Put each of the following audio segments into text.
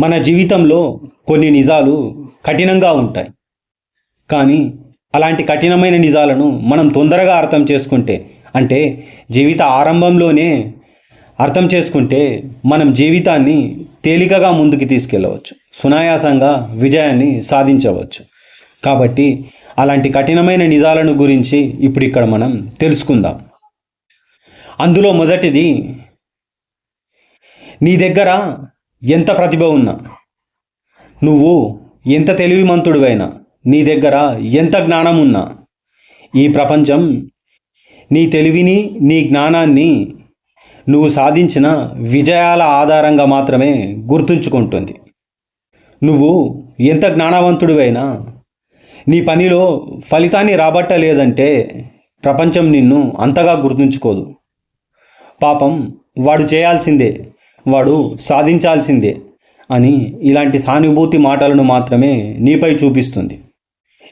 మన జీవితంలో కొన్ని నిజాలు కఠినంగా ఉంటాయి. కానీ అలాంటి కఠినమైన నిజాలను మనం తొందరగా అర్థం చేసుకుంటే అంటే జీవిత ఆరంభంలోనే అర్థం చేసుకుంటే మనం జీవితాన్ని తేలికగా ముందుకు తీసుకెళ్ళవచ్చు. సునాయాసంగా విజయాన్ని సాధించవచ్చు. కాబట్టి అలాంటి కఠినమైన నిజాలను గురించి ఇప్పుడు ఇక్కడ మనం తెలుసుకుందాం. అందులో మొదటిది నీ దగ్గర ఎంత ప్రతిభ ఉన్నా. నువ్వు ఎంత తెలివిమంతుడివైనా నీ దగ్గర ఎంత జ్ఞానం ఉన్నా. ఈ ప్రపంచం నీ తెలివిని నీ జ్ఞానాన్ని నువ్వు సాధించిన విజయాల ఆధారంగా మాత్రమే గుర్తుంచుకుంటుంది. నువ్వు ఎంత జ్ఞానవంతుడివైనా నీ పనిలో ఫలితాన్ని రాబట్టలేదంటే ప్రపంచం నిన్ను అంతగా గుర్తుంచుకోదు. పాపం వాడు చేయాల్సిందే వాడు సాధించాల్సిందే అని ఇలాంటి సానుభూతి మాటలను మాత్రమే నీపై చూపిస్తుంది.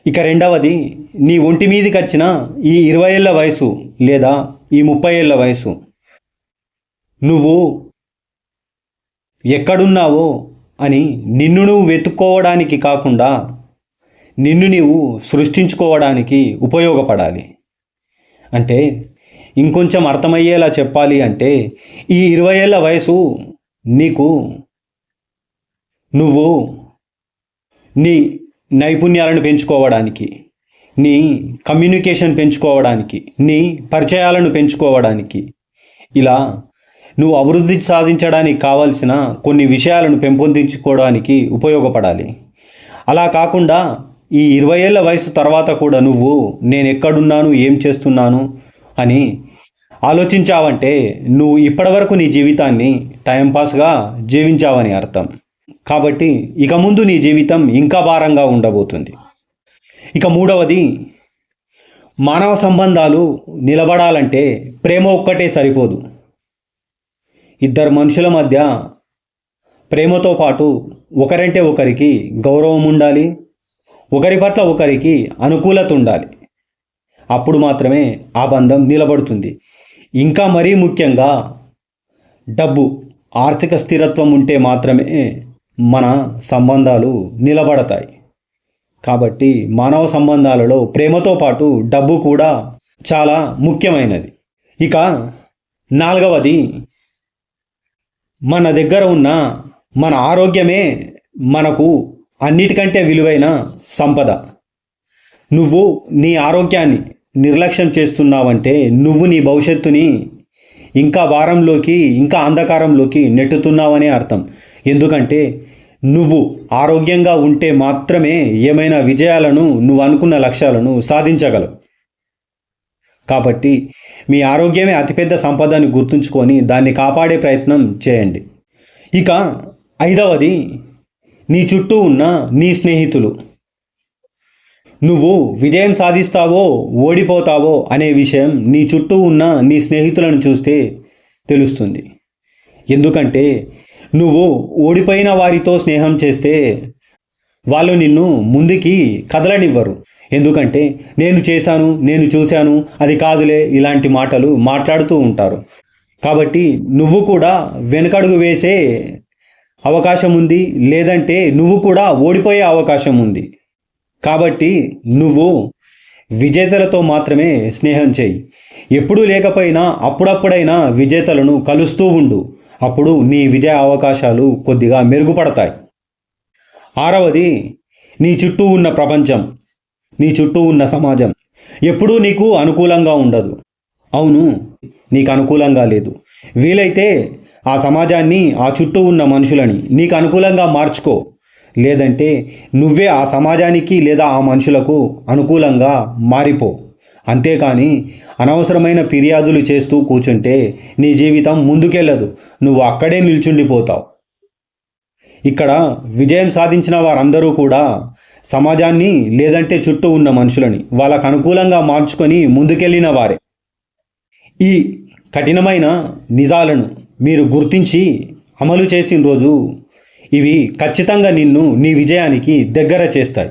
ఇక రెండవది నీ ఒంటి మీదకి వచ్చిన ఈ ఇరవై ఏళ్ళ వయసు లేదా ఈ ముప్పై ఏళ్ళ వయసు. నువ్వు ఎక్కడున్నావో అని నిన్ను నువ్వు వెతుక్కోవడానికి కాకుండా నిన్ను నీవు సృష్టించుకోవడానికి ఉపయోగపడాలి. అంటే ఇంకొంచెం అర్థమయ్యేలా చెప్పాలి అంటే ఈ ఇరవై ఏళ్ళ వయసు నీకు నువ్వు నీ నైపుణ్యాలను పెంచుకోవడానికి నీ కమ్యూనికేషన్ పెంచుకోవడానికి నీ పరిచయాలను పెంచుకోవడానికి ఇలా నువ్వు అభివృద్ధి సాధించడానికి కావలసిన కొన్ని విషయాలను పెంపొందించుకోవడానికి ఉపయోగపడాలి. అలా కాకుండా ఈ ఇరవై ఏళ్ళ వయసు తర్వాత కూడా నువ్వు నేను ఎక్కడున్నాను ఏం చేస్తున్నాను అని ఆలోచించావంటే నువ్వు ఇప్పటివరకు నీ జీవితాన్ని టైంపాస్గా జీవించావని అర్థం. కాబట్టి ఇక ముందు నీ జీవితం ఇంకా భారంగా ఉండబోతుంది. ఇక మూడవది మానవ సంబంధాలు నిలబడాలంటే ప్రేమ ఒక్కటే సరిపోదు. ఇద్దరు మనుషుల మధ్య ప్రేమతో పాటు ఒకరంటే ఒకరికి గౌరవం ఉండాలి ఒకరి పట్ల ఒకరికి అనుకూలత ఉండాలి. అప్పుడు మాత్రమే ఆ బంధం నిలబడుతుంది. ఇంకా మరీ ముఖ్యంగా డబ్బు ఆర్థిక స్థిరత్వం ఉంటే మాత్రమే మన సంబంధాలు నిలబడతాయి. కాబట్టి మానవ సంబంధాలలో ప్రేమతో పాటు డబ్బు కూడా చాలా ముఖ్యమైనది. ఇక నాలుగవది మన దగ్గర ఉన్న మన ఆరోగ్యమే మనకు అన్నిటికంటే విలువైన సంపద. నువ్వు నీ ఆరోగ్యాన్ని నిర్లక్ష్యం చేస్తున్నావంటే నువ్వు నీ భవిష్యత్తుని ఇంకా వారంలోకి ఇంకా అంధకారంలోకి నెట్టుతున్నావనే అర్థం. ఎందుకంటే నువ్వు ఆరోగ్యంగా ఉంటే మాత్రమే ఏమైనా విజయాలను నువ్వు అనుకున్న లక్ష్యాలను సాధించగలవు. కాబట్టి మీ ఆరోగ్యమే అతిపెద్ద సంపదని గుర్తుంచుకొని దాన్ని కాపాడే ప్రయత్నం చేయండి. ఇక ఐదవది నీ చుట్టూ ఉన్న నీ స్నేహితులు. నువ్వు విజయం సాధిస్తావో ఓడిపోతావో అనే విషయం నీ చుట్టూ ఉన్న నీ స్నేహితులను చూస్తే తెలుస్తుంది. ఎందుకంటే నువ్వు ఓడిపోయిన వారితో స్నేహం చేస్తే వాళ్ళు నిన్ను ముందుకి కదలనివ్వరు. ఎందుకంటే నేను చేశాను నేను చూశాను అది కాదులే ఇలాంటి మాటలు మాట్లాడుతూ ఉంటారు. కాబట్టి నువ్వు కూడా వెనకడుగు వేసే అవకాశం ఉంది లేదంటే నువ్వు కూడా ఓడిపోయే అవకాశం ఉంది. కాబట్టి నువ్వు విజేతలతో మాత్రమే స్నేహం చేయి. ఎప్పుడూ లేకపోయినా అప్పుడప్పుడైనా విజేతలను కలుస్తూ ఉండు. అప్పుడు నీ విజయ అవకాశాలు కొద్దిగా మెరుగుపడతాయి. ఆరవది నీ చుట్టూ ఉన్న ప్రపంచం నీ చుట్టూ ఉన్న సమాజం ఎప్పుడూ నీకు అనుకూలంగా ఉండదు. అవును నీకు అనుకూలంగా లేదు. వీలైతే ఆ సమాజాన్ని ఆ చుట్టూ ఉన్న మనుషులని నీకు అనుకూలంగా మార్చుకో. లేదంటే నువ్వే ఆ సమాజానికి లేదా ఆ మనుషులకు అనుకూలంగా మారిపో. అంతేకాని అనవసరమైన ఫిర్యాదులు చేస్తూ కూర్చుంటే నీ జీవితం ముందుకెళ్ళదు. నువ్వు అక్కడే నిల్చుండిపోతావు. ఇక్కడ విజయం సాధించిన వారందరూ కూడా సమాజాన్ని లేదంటే చుట్టూ ఉన్న మనుషులని వాళ్ళకు అనుకూలంగా మార్చుకొని ముందుకెళ్ళిన వారే. ఈ కఠినమైన నిజాలను మీరు గుర్తించి అమలు చేసిన రోజు ఇవి ఖచ్చితంగా నిన్ను నీ విజయానికి దగ్గర చేస్తాయి.